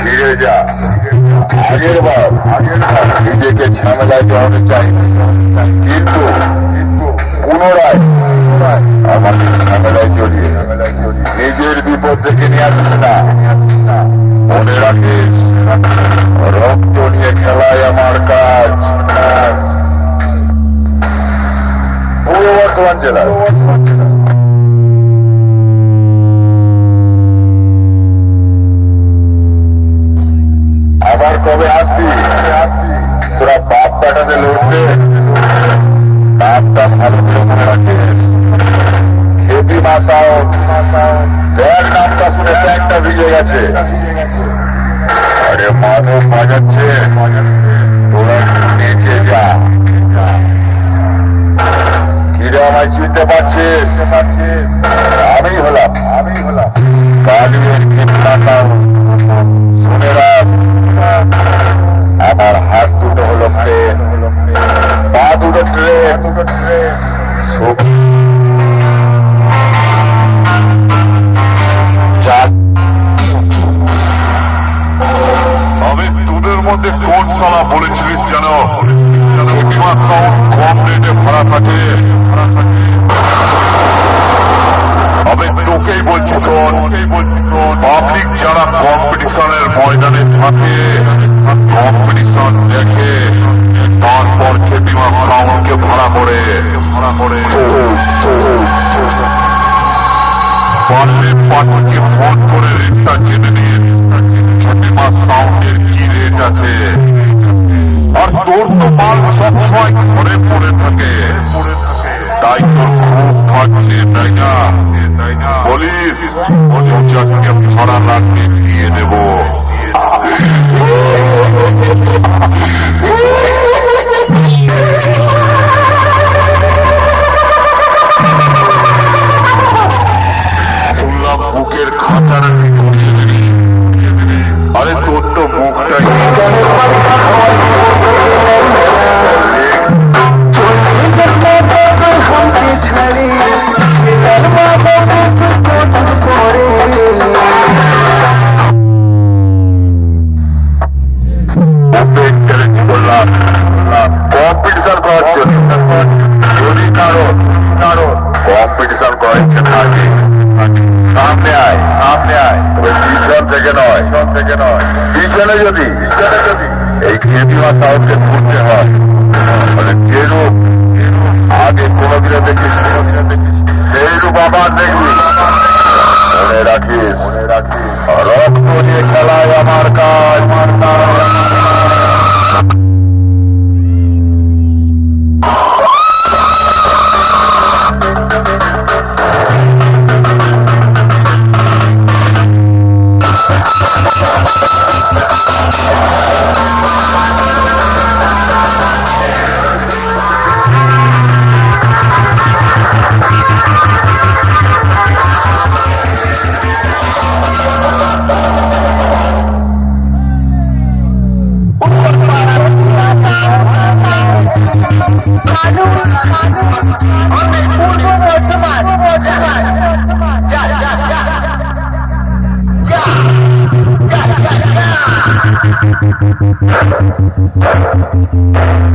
ফিরে যা আগের বার নিজেকে ঝামেলায় জড়াতে চাই কিন্তু পুনরায় আমাকে ঝামেলায় জড়িয়ে নিজের বিপদ থেকে নিয়ে আসিস না মনে রাখিস রক্ত নিয়ে খেলায় আমার কাজ পূর্ব বর্ধমান জেলার ব্যাগটা ভিজে গেছে আরে মাধব বাজাচ্ছে তোরা একটু নিচে যা কিরে আমায় চিনতে পারছিস আমি হলাম। ট্রেন আমি তোদের মধ্যে কোন সালা বলেছিলিস যেন কম রেটে ভাড়া থাকে। আমি তোকেই বলছি শোন। পাবলিক যারা কম্পিটিশনের ময়দানে থাকে কম্পিটিশন দেখে। তারপর খেপিমা সাউন্ডকে ভাড়া করে ভাড়া করে। পারলে পাঠককে ফোন করে রেটটা জেনে নিস। খেপিমা সাউন্ডের কি রেট আছে? আর তোর তো মাল সবসময় ঘরে পড়ে থাকে। তাই তোর খুব থাকছে, তাই না? বলিস দু চারটে ভাড়া লাগবে, দিয়ে দেবো। সামনে আয় তবে পিছন থেকে নয়। পিছন থেকে নয়। পিছনে যদি পিছনে যদি এই খেপিমা সাউথকে ঘুরতে হয়, তাহলে যে রূপ আগে কোনোদিনও দেখিস কোনোদিনও দেখিস সেই রূপ আবার দেখবি। মনে রাখিস। মনে রাখিস। রক্ত নিয়ে খেলায় আমার কাজ। আমার Thank you.